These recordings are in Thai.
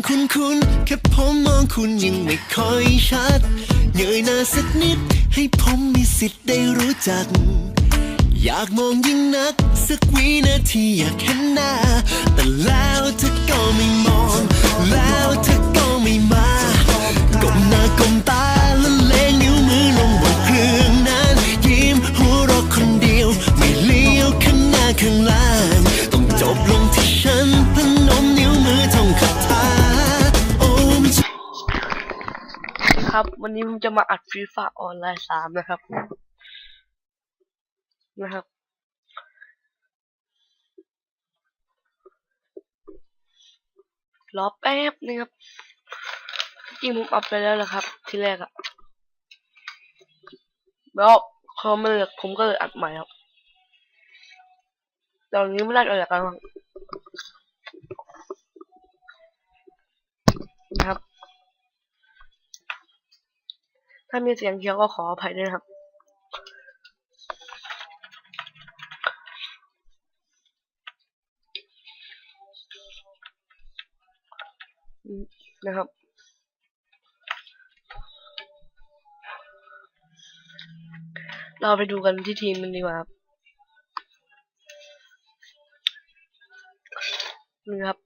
ท่าทางคุ้นๆแค่ผมมองคุณยังไม่ค่อยชัดเงยหน้าสักนิด ให้ผมมีสิทธิ์ได้รู้จัก อยากมองยิ่งนัก สักวินาทีอยากเห็นหน้า แต่แล้วเธอก็ไม่มอง แล้วเธอก็ไม่มาก้มหน้าก้มตา ครับ วันนี้ผมจะมาอัดฟรีฟ่าออนไลน์สามนะครับ นะครับ รอแป๊บนึงครับ จริงผมอัดไปแล้วแหละครับ ที่แรกอะแล้วพอมันเหลือกผมก็เลยอัดใหม่ครับ ตอนนี้ไม่ได้อะไรกันนะครับ ถ้ามีเสียงเคี้ยวก็ขออภัยด้วยนะครับ นะครับ เราไปดูกันที่ทีมมันดีกว่าครับนี่ครับ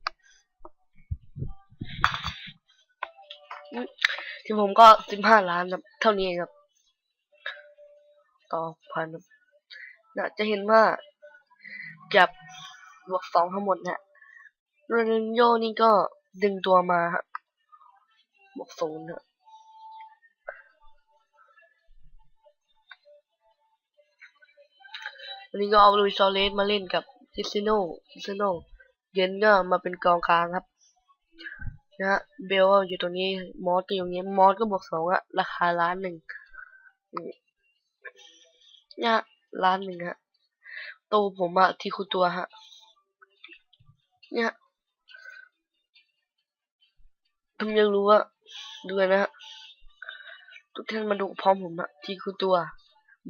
ทีมผมก็สิบห้าล้านครับ เท่านี้เองครับ ต่อพันนะจะเห็นว่าจับบวกสองทั้งหมดนะโรนัลโยนี่ก็ดึงตัวมาฮะบวกศูนย์ฮะวันนี้ก็เอาลุยซอเลสมาเล่นกับซิซิโนซิซิโนเย็นก็มาเป็นกองกลางครับ นะ เบลก็อยู่ตรงนี้ มอสก็อยู่ตรงนี้ มอสก็บวกสองอะราคาล้านหนึ่งเนี่ยล้านหนึ่งฮะตู้ผมอะที่คุณตัวฮะ เนี่ยผมยังรู้ว่าดูกันนะฮะ ทุกท่านมาดูพร้อมผมอะที่คือตัว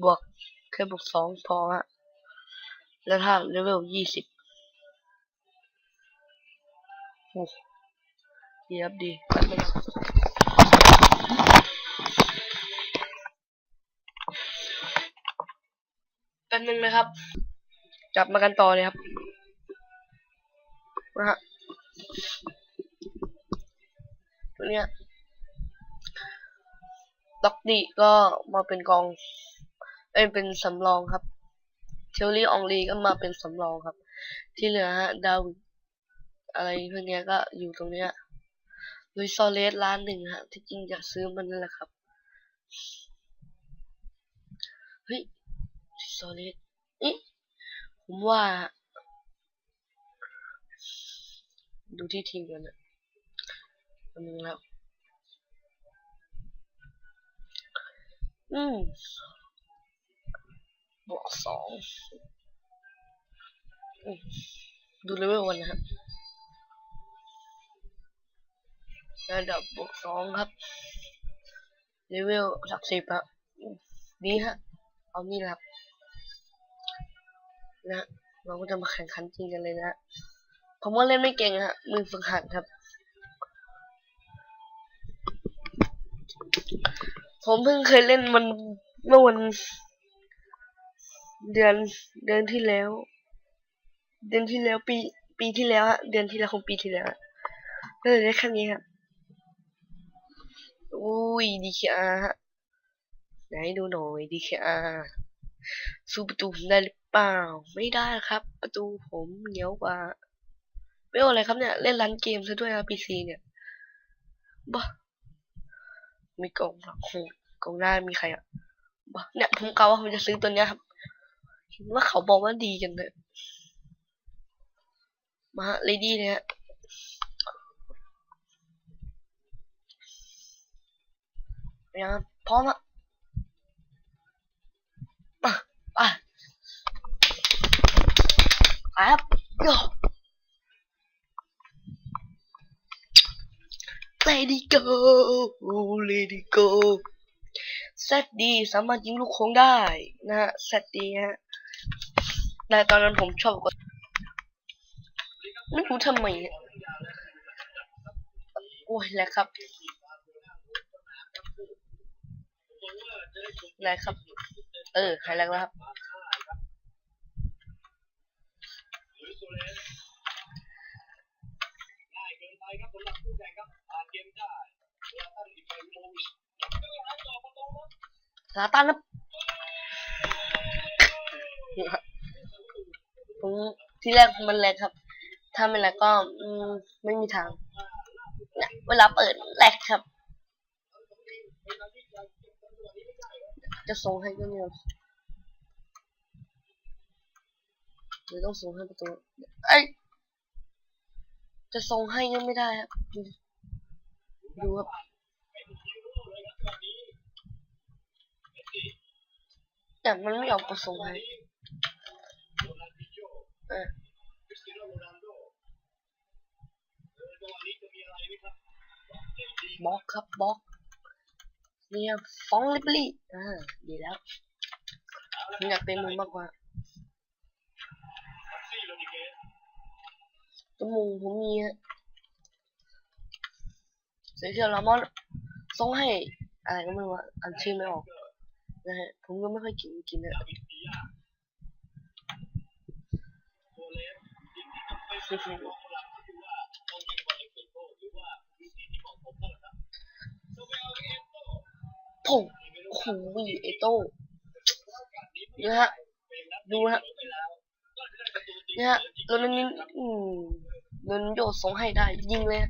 บวกแค่บวกสองพอฮะ แล้วถ้าเลเวลยี่สิบโอ้ ดีครับดีแป๊บนึงแป๊บนึงนะครับ จับมากันต่อเลยครับนะฮะตัวเนี้ยด็อกดีก็มาเป็นกองเอ้ยเป็นสำรองครับเชลลี่อองลีก็มาเป็นสำรองครับ ที่เหลือฮะดาวิดอะไรพวกเนี้ยก็อยู่ตรงเนี้ย ลุยซอเลสล้านหนึ่งฮะ ที่จริงอยากซื้อมันนั่นแหละครับ เฮ้ยลุยซอเลสนี่ผมว่า ดูที่ทีมกันนะอันนึงแล้ว อืมบวกสองอืมดูเลเวลกันนะครับ ระดับบวกสองครับเลเวลหลักสิบอะอืมดีฮะ เอานี่แหละครับนะเราก็จะมาแข่งขันจริงกันเลยนะผมว่าเล่นไม่เก่งฮะมือฝึกหัดครับ ผมเพิ่งเคยเล่นมันเมื่อวันเดือนเดือนที่แล้ว เดือนที่แล้วปีปีที่แล้วฮะเดือนที่แล้วของปีที่แล้วก็เลยได้แค่นี้ครับ อุ้ยดีเคอาฮะไหนดูหน่อยดีเคอาสู้ประตูผมได้หรือเปล่า ไม่ได้ครับ ประตูผมเหนียวกว่าไม่เอาอะไรครับเนี่ย เล่นรันเกมซะด้วยครับพีซีเนี่ยบ้ามีกล่องหลักโหกล่องหน้ามีใครอะบ้าเนี่ยผมกะว่าผมจะซื้อตัวเนี้ยครับเห็นว่าเขาบอกว่าดีกันเลยมาเลดี้เนี่ยฮะ ยังครับพร้อมอะอะอะไปครับโย Lady go Lady go แซดดีสามารถยิงลูกโค้งได้นะฮะแซดดีฮะแต่ตอนนั้นผมชอบกดไม่รู้ทำไมโอ้ยแหละครับ แหละครับ เออหายแล้วครับ สาตานครับผมที่แรกมันแหลกครับ ถ้าไม่แหลกก็ไม่มีทาง เวลาเปิดแหลกครับ จะส่งให้ก็ไม่เอาเดี๋ยวต้องส่งให้ประตูไอจะส่งให้ก็ไม่ได้ครับดูดูครับแต่มันไม่ยอมกดส่งให้เออบล็อกครับบล็อก เนี่ยฟ้องลิบลี่อ่าดีแล้วผมอยากเป็นมึงมากกว่าจมูกผมมีฮะเสียเชียวลามอนส่งให้อะไรก็ไม่รู้อะอ่านชื่อไม่ออกนะฮะผมก็ไม่ค่อยกินกินนะผม โอ้โหไอโต้เนี่ยฮะดูนะฮะเนี่ยฮะโดนนี้อืมโดนโยดส่งให้ได้ ยิงเลย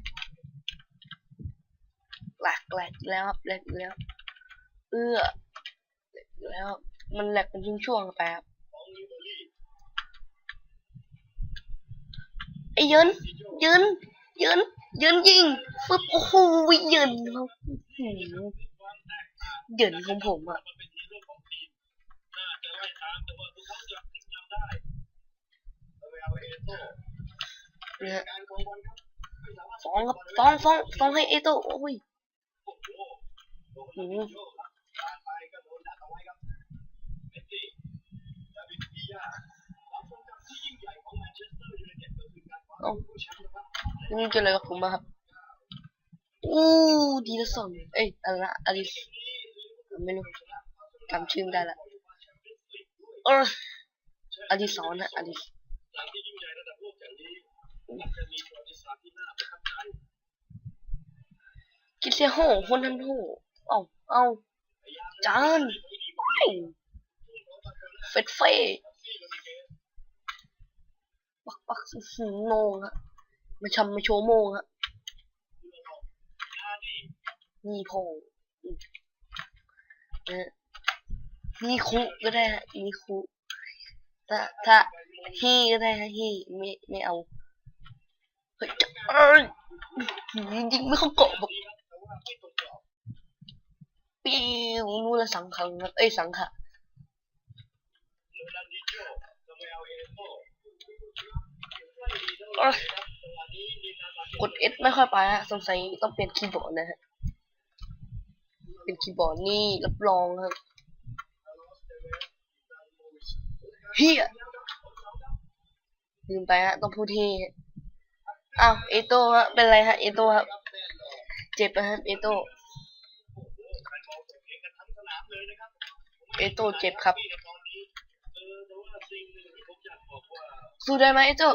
แหลกแหลกแล้วครับแหลกแล้ว เอื้อแล้ว มันแหลกเป็นช่วงๆไปครับไอ้ยืนยืนยืนยืนยิงฟึบโอ้โหยืนครับ เหยินของผมอะนะฮะฟ้องครับฟ้องฟ้องฟ้องให้เอโตโอ้ยอืมเอ้านี่เกิดอะไรกับผมมาครับ อู้ดีละสองเอ้ยอะไรนะอลิส ไม่รู้จำชื่อไม่ได้ละเอออดิสอนนะอดิสกินเสียโหคนทันโหเอาเอาจานเฟดเฟ่ปักปักหือโมงฮะมาชำมาโชว์โมงฮะนี่พงอืมเออ นี่คุก็ได้ฮะนี่คุถ้าถ้าฮีก็ได้ฮะฮีไม่ไม่เอาเฮ้ยจะเอ้ยยิงไม่เข้าเกาะแบบปิ้วนู่นละสังขังครับเอ้ยสังขะเอ้ยกด S ไม่ค่อยไปฮะสงสัยต้องเปลี่ยนคีย์บอร์ดนะฮะ เป็นคีย์บอร์ดนี่รับรองครับเฮียลืมไปฮะต้องพูดที่อ้าวเอโต้ฮะเป็นไรฮะเอโต้ครับเจ็บนะฮะเอโต้เอโต้เจ็บครับสู้ได้ไหมเอโต้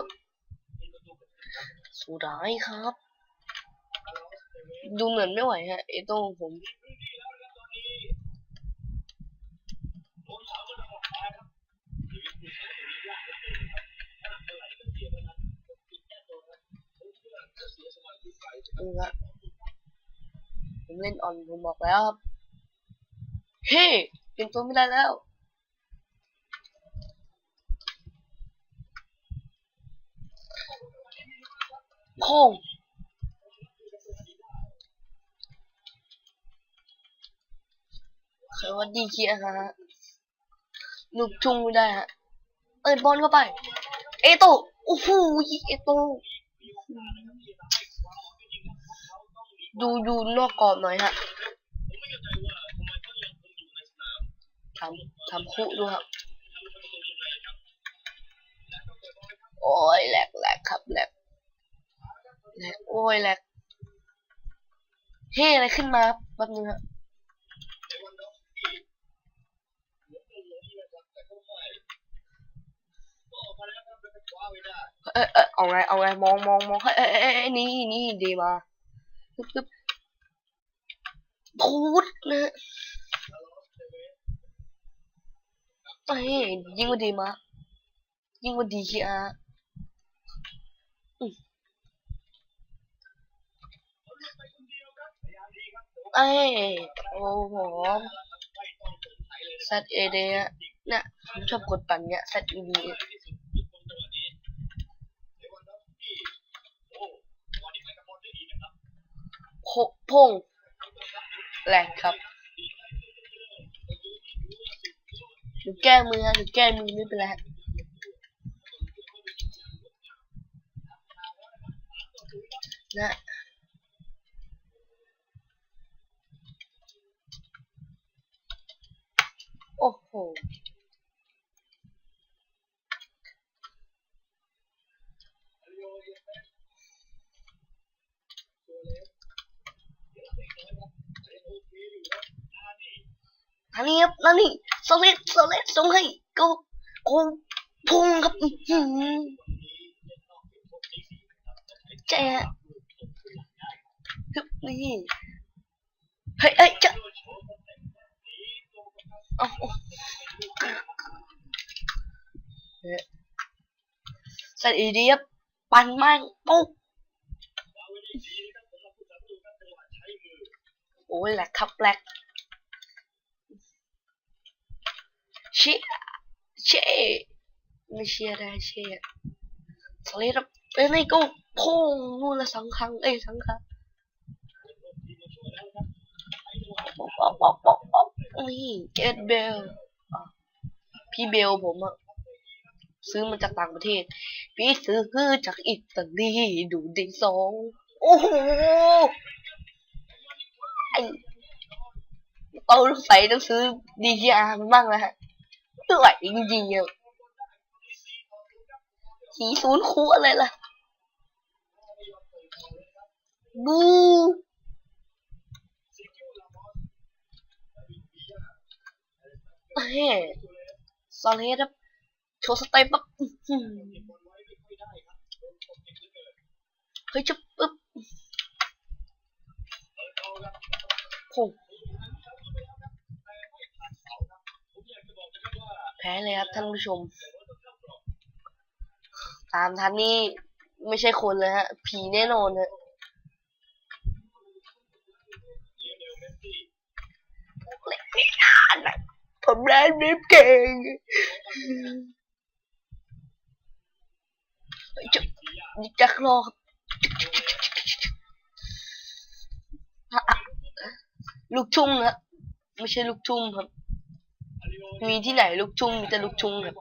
สู้ได้ครับ ดูเหมือนไม่ไหวฮะเอโต้ผม นี่ละผมเล่นออนผมบอกแล้วครับ เฮ้เปลี่ยนตัวไม่ได้แล้วโค้งสวัสดีเคียร์ฮะนุกจุงไม่ได้ฮะเปิดบอลเข้าไป เอโตโอ้โหเอโต ดูดูนอกกรอบหน่อยฮะทำทำคุด้วยครับ โอ้ยแหลกแหลกครับแหลกแหลกโอ้ยแหลกเฮ้อะไรขึ้นมาแป๊บนึงฮะเอยเอยเอาไงเอาไงมองมองมองเฮ้ยเอ้ยเอ้ยเอ้ยนี่นี่ดีมา ปึ๊บปึ๊บพูดนะฮะเฮ้ยยิงกว่าดีมายิ่งกว่าดีคีอาร์อืมเอ้ยโอ้โหซัดเอเดียเนี่ยผมชอบกดปั่นเนี่ยซัดอเดียโพพงแหลกครับหนูแก้มือฮะหนูแก้มือไม่เป็นไรนะ โอ้โห อันนี้ครับนั่นนี่โซเลตโซเลตส่งให้ก็โอ้พุ่งครับแจ๊ะฮึบนี่เฮ้ยเฮ้ยจะเอาเอเฮ้ยใส่อีเดียบปั่นม่งปุ๊บโอ้ยแหลกครับแหลก เชี่ยเชี่ยไม่เชี่ยได้เชี่ยสลิดเป็นไงก็พุ่งนู่นละสองครั้งเอ้ยสองครั้งป๊อกป๊อกป๊อกป๊อกป๊อกนี่เกตเบลพี่เบลผมอะซื้อมาจากต่างประเทศ พี่ซื้อจากอิตาลีดูดิสองโอ้โหไอเราใส่ต้องซื้อดีจีอาร์มันบ้างนะฮะ ไม่ไหวจริงๆอะสีศูนย์คู่อะไรล่ะบูเฮ้ซอเลสครับโชว์สเต็ปปั๊บเฮ้ยจะปึ๊บโห แพ้เลยครับท่านผู้ชม ตามทันนี่ไม่ใช่คนเลยฮะ ผีแน่นอนฮะเล่นไม่นานอะผมเล่นไม่เก่งเฮ้ยจะจะรอครับลูกทุ่งนะไม่ใช่ลูกทุ่งครับ มีที่ไหนลูกทุ่งมีแต่ลูกทุ่งครับ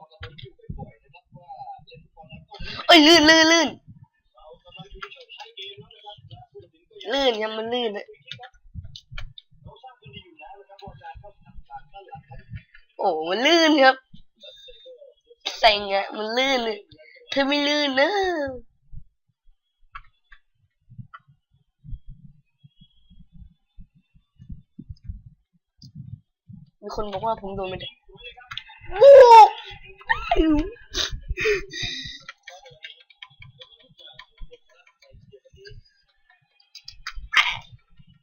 เอ้ยลื่นลื่นลื่นลื่นครับมันลื่นอะโอ้มันลื่นครับเซ็งอะมันลื่นเธอไม่ลื่นนะมีคนบอกว่าผมโดนไปเล ยโอ้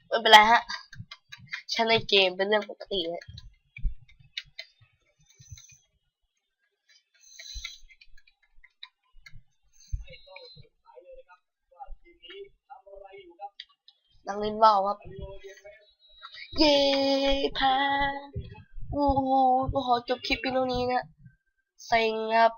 ไม่เป็นไรฮะฉันในเกมเป็นเรื่องปกติฮะนั่งเล่นว่าวครับ เย้พ้ โอ้โหขอจบคลิปเพียงเท่านี้นะ เซ็งครับ